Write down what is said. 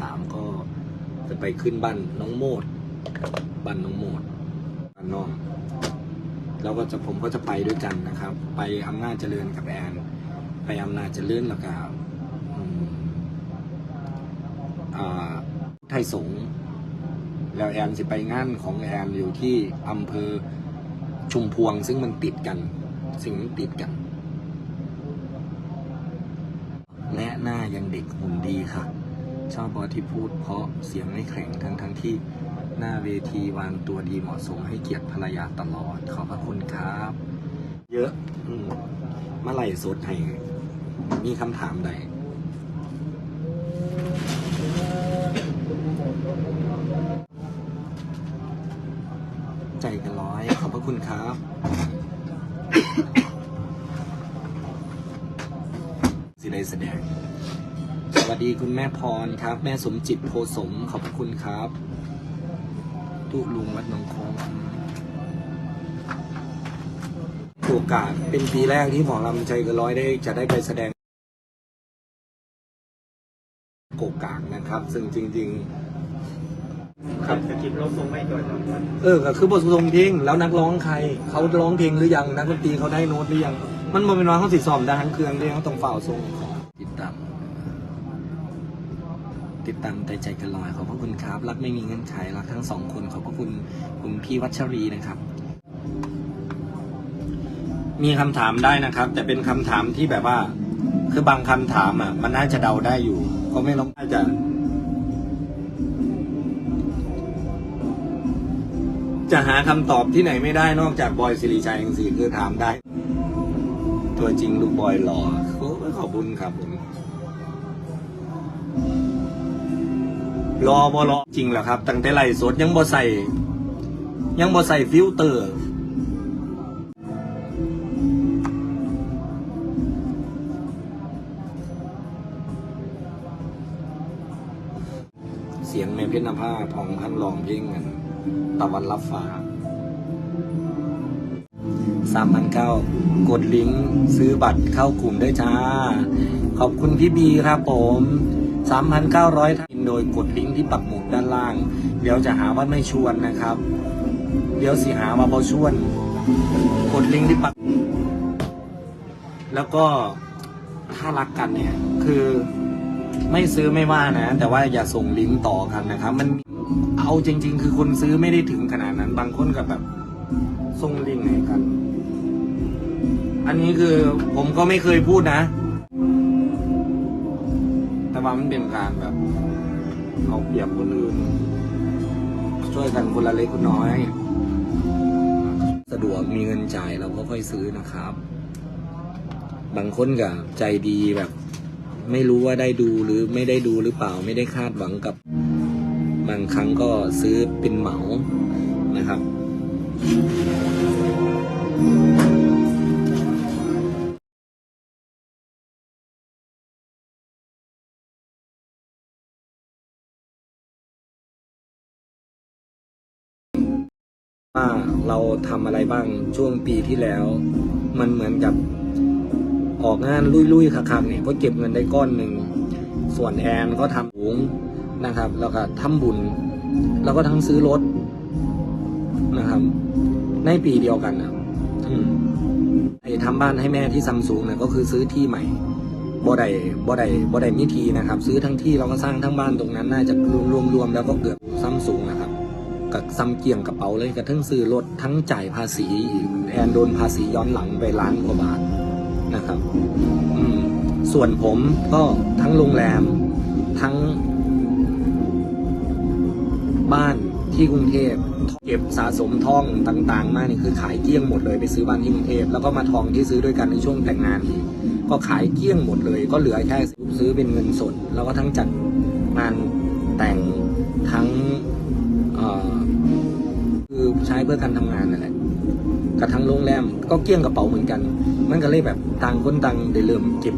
สามก็จะไปขึ้นบ้านน้องโมดบ้านน้องโมดบ้านน้องแล้วก็จะผมก็จะไปด้วยกันนะครับ ไปอำนาจเจริญกับแอนไปอำนาจเจริญแล้วก็อ่าไทยสงฆ์แล้วแอนจะไปงานของแอนอยู่ที่อำเภอชุมพวงซึ่งมันติดกัน สิ่งติดกัน และหน้ายังเด็กหุ่นดีค่ะ ชอบบอที่พูดเพราะเสียงไม่แข็งทั้งทั้งที่หน้าเวทีวางตัวดีเหมาะสมให้เกียรติภรรยาตลอด ขอบพระคุณครับ เยอะอืมเมื่อไหร่สดให้มีคำถามใดใจกันร้อย ขอบพระคุณครับ สิได้แสดง วัสดีคุณแม่พรครับ แม่สมจิตโพสมขอบพระคุณครับตุลุงวัดหนองคองโอกาสเป็นปีแรกที่หมอลำใจเกันร้อยได้จะได้ไปแสดงโกกากนะครับ ซึ่งจริง ๆ ครับสกิปลบลงไม่ก่อนครับเออก็คือบททรงเพลงแล้วนักร้องใครเขาร้องเพลงหรือยังนักดนตรีเขาได้โน้ตหรือยัง มันบ่เป็นว่าเขาสิซ้อมได้ทั้งเครื่องเลยเขาต้องเฝ้าทรงติดตาม ติดตามใจใจกันลอยขอบพระคุณครับรักไม่มีเงื่อนไขรักทั้งสองคนขอบพระคุณคุณพี่วัชรีนะครับ มีคำถามได้นะครับ แต่เป็นคำถามที่แบบว่า คือบางคำถามอะ มันน่าจะเดาได้อยู่ ก็ไม่ต้องน่าจะจะหาคำตอบที่ไหนไม่ได้นอกจากบอยสิริชัยเองสิคือถามได้ ตัวจริงลูกบอยหล่อโอ้ขอบคุณครับผม รอบ่รอจริงเหรอครับ ตั้งแต่ไล่สดยังบ่ใส่ ยังบ่ใส่ฟิลเตอร์เสียงแม่เพชรนภาพองพันร้องเพลงกันตะวันรับฟ้าสามพันเก้ากดลิงก์ซื้อบัตรเข้ากลุ่มได้จ้า ขอบคุณพี่บีครับผม สามพันเก้าร้อยท่านโดยกดลิงก์ที่ปักหมุดด้านล่าง เดี๋ยวจะหาว่าไม่ชวนนะครับ เดี๋ยวสิหาว่าพอชวน กดลิงก์ที่ปัก แล้วก็ถ้ารักกันเนี่ย คือไม่ซื้อไม่ว่านะ แต่ว่าอย่าส่งลิงก์ต่อกันนะครับ มันเอาจริง ๆ คือคนซื้อไม่ได้ถึงขนาดนั้น บางคนกับแบบส่งลิงก์ให้กัน อันนี้คือผมก็ไม่เคยพูดนะ ว่ามันเป็นการแบบเอาเปรียบคนอื่น ช่วยกันคนละเล็กคนน้อย สะดวกมีเงินจ่ายเราก็ค่อยซื้อนะครับ บางคนก็ใจดีแบบ ไม่รู้ว่าได้ดูหรือไม่ได้ดูหรือเปล่าไม่ได้คาดหวังกับบางครั้งก็ซื้อเป็นเหมานะครับ ว่าเราทำอะไรบ้างช่วงปีที่แล้ว มันเหมือนกับออกงานลุยๆคักๆเนี่ยก็เก็บเงินได้ก้อนหนึ่ง ส่วนแอนก็ทำหุงนะครับ แล้วก็ทำบุญ แล้วก็ทั้งซื้อรถนะครับ ในปีเดียวกันนะอืมไอ้ทำบ้านให้แม่ที่ซัมซุงเนี่ยก็คือซื้อที่ใหม่บ่ได้บ่ได้บ่ได้มิทีนะครับ ซื้อทั้งที่เราก็สร้างทั้งบ้านตรงนั้น น่าจะรวมๆแล้วก็เกือบซัมซุงนะครับ กับซัมเกี่ยงกระเป๋าเลยกับทั้งซื้อรถทั้งจ่ายภาษีอีกแอนโดนภาษีย้อนหลังไปล้านกว่าบาทนะครับ อืม ส่วนผมก็ทั้งโรงแรม ทั้ง บ้านที่กรุงเทพเก็บสะสมทองต่างๆ มากนี่คือขายเกลี้ยงหมดเลยไปซื้อบ้านที่กรุงเทพแล้วก็มาทองที่ซื้อด้วยกันในช่วงแต่งงานอีกก็ขายเกลี้ยงหมดเลย ก็เหลือแค่ซื้อเป็นเงินสด แล้วก็ทั้งจัดงานแต่งทั้ง คือใช้เพื่อการทำงานนั่นแหละกับทั้งโรงแรมก็เกี้ยงกระเป๋าเหมือนกัน มันก็เลยแบบต่างคนต่างได้เริ่มเก็บ